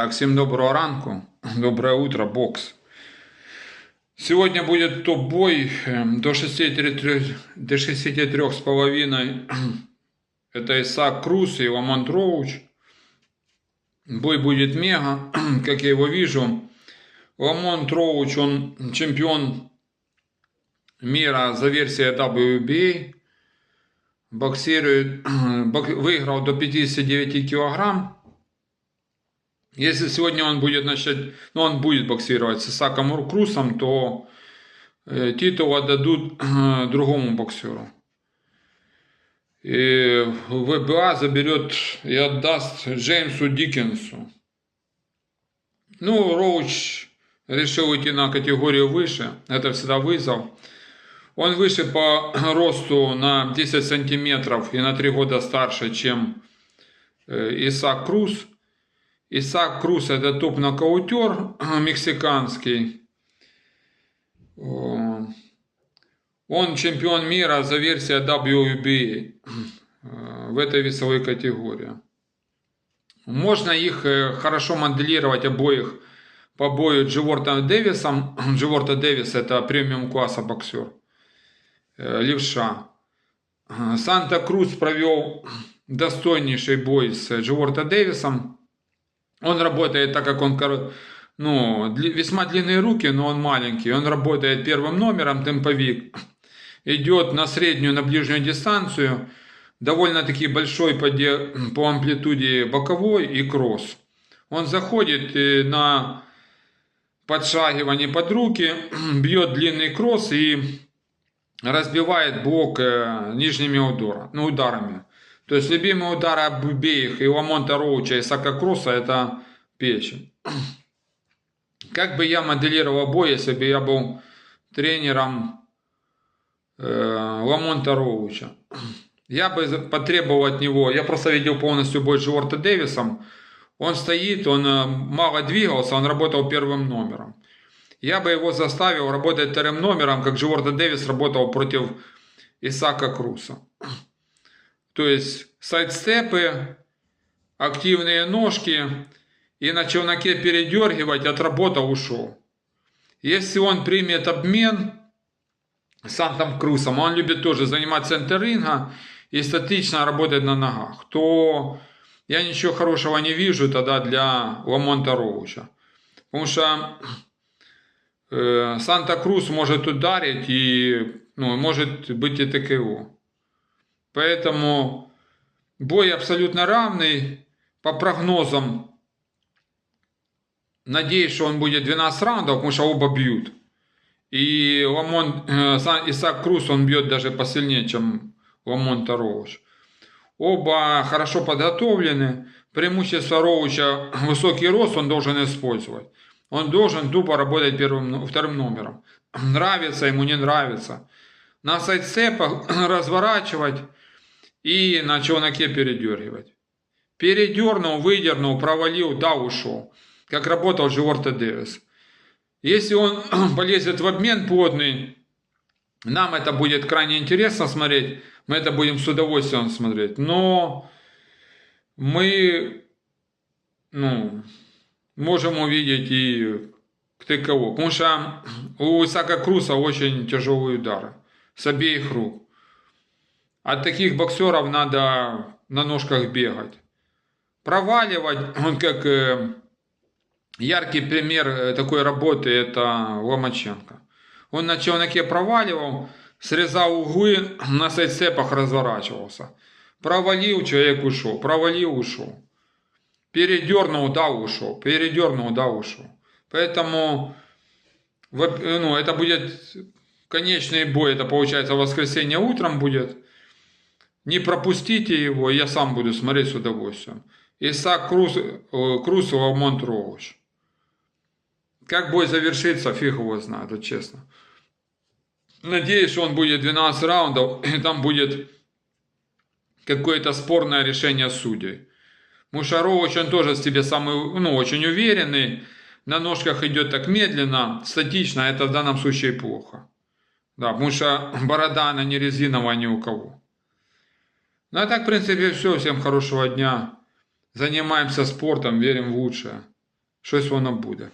Так, всем доброго ранку, доброе утро, бокс. Сегодня будет топ-бой эм, до 63, до 63 с половиной. Это Исаак Круз и Ламонт Роуч. Бой будет мега, как я его вижу. Ламонт Роуч, он чемпион мира за версией WBA. Боксирует, бок- выиграл до 59 килограмм. Если сегодня он будет начать, ну он будет боксировать с Исаком Уркрусом, то э, титул отдадут э, другому боксеру. И ВБА заберет и отдаст Джеймсу Диккенсу. Ну, Роуч решил идти на категорию выше. Это всегда вызов. Он выше по росту на 10 сантиметров и на 3 года старше, чем э, Исаак Круз. Исаак Круз это топ-нокаутер мексиканский. Он чемпион мира за версией WBA в этой весовой категории. Можно их э, хорошо моделировать обоих по бою Дживорта Дэвисом. Дживорта Дэвис это премиум класса боксер. Э, Левша. Санта Круз провел достойнейший бой с Дживорта Дэвисом. Он работает так, как он ну, весьма длинные руки, но он маленький. Он работает первым номером, темповик. Идет на среднюю, на ближнюю дистанцию. Довольно-таки большой по, ди- по амплитуде боковой и кросс. Он заходит э, на подшагивание под руки, бьет длинный кросс и разбивает блок э, нижними удара, ну, ударами. То есть любимые удары обеих и Ламонта Роуча и Сака Кросса это печень. Как бы я моделировал бой, если бы я был тренером э, Ламонта Роуча? Я бы потребовал от него, я просто видел полностью бой с Джорта Дэвисом, он стоит, он э, мало двигался, он работал первым номером. Я бы его заставил работать вторым номером, как Джорда Дэвис работал против Исака Круса. То есть сайдстепы, активные ножки и на челноке передергивать, отработал, ушел. Если он примет обмен с Сантом Крусом, он любит тоже занимать центр ринга и статично работать на ногах, то я ничего хорошего не вижу тогда для Ламонта Роуча. Потому что э, Санта Крус может ударить и ну, может быть и ТКО. Поэтому бой абсолютно равный. По прогнозам, надеюсь, что он будет 12 раундов, потому что оба бьют. И Ламон, э, Исаак Круз, он бьет даже посильнее, чем Ламон Роуч. Оба хорошо подготовлены. Преимущество Роуча высокий рост он должен использовать. Он должен тупо работать первым, вторым номером. Нравится ему, не нравится. На сайдстепах разворачивать и на челноке передергивать. Передернул, выдернул, провалил, да, ушел. Как работал Джиорта Дэвис. Если он полезет в обмен плотный, нам это будет крайне интересно смотреть. Мы это будем с удовольствием смотреть. Но мы ну, можем увидеть и кого. Потому что у Исака Круса очень тяжелые удары с обеих рук. От таких боксеров надо на ножках бегать. Проваливать, он как э, яркий пример э, такой работы, это Ломаченко. Он на челноке проваливал, срезал углы, на сайдстепах разворачивался. Провалил, человек ушел, провалил, ушел. Передернул, да, ушел, передернул, да, ушел. Поэтому ну, это будет конечный бой, это получается воскресенье утром будет. Не пропустите его, я сам буду смотреть с удовольствием. Исаак Круз, э, Круз Ламонт Роуч. Как бой завершится, фиг его знает, вот честно. Надеюсь, он будет 12 раундов, и там будет какое-то спорное решение судей. Мушарович, он тоже в себе самый, ну, очень уверенный, на ножках идет так медленно, статично, это в данном случае плохо. Да, потому что борода, она не резиновая ни у кого. Ну, а так, в принципе, все. Всем хорошего дня. Занимаемся спортом, верим в лучшее. щось воно буде.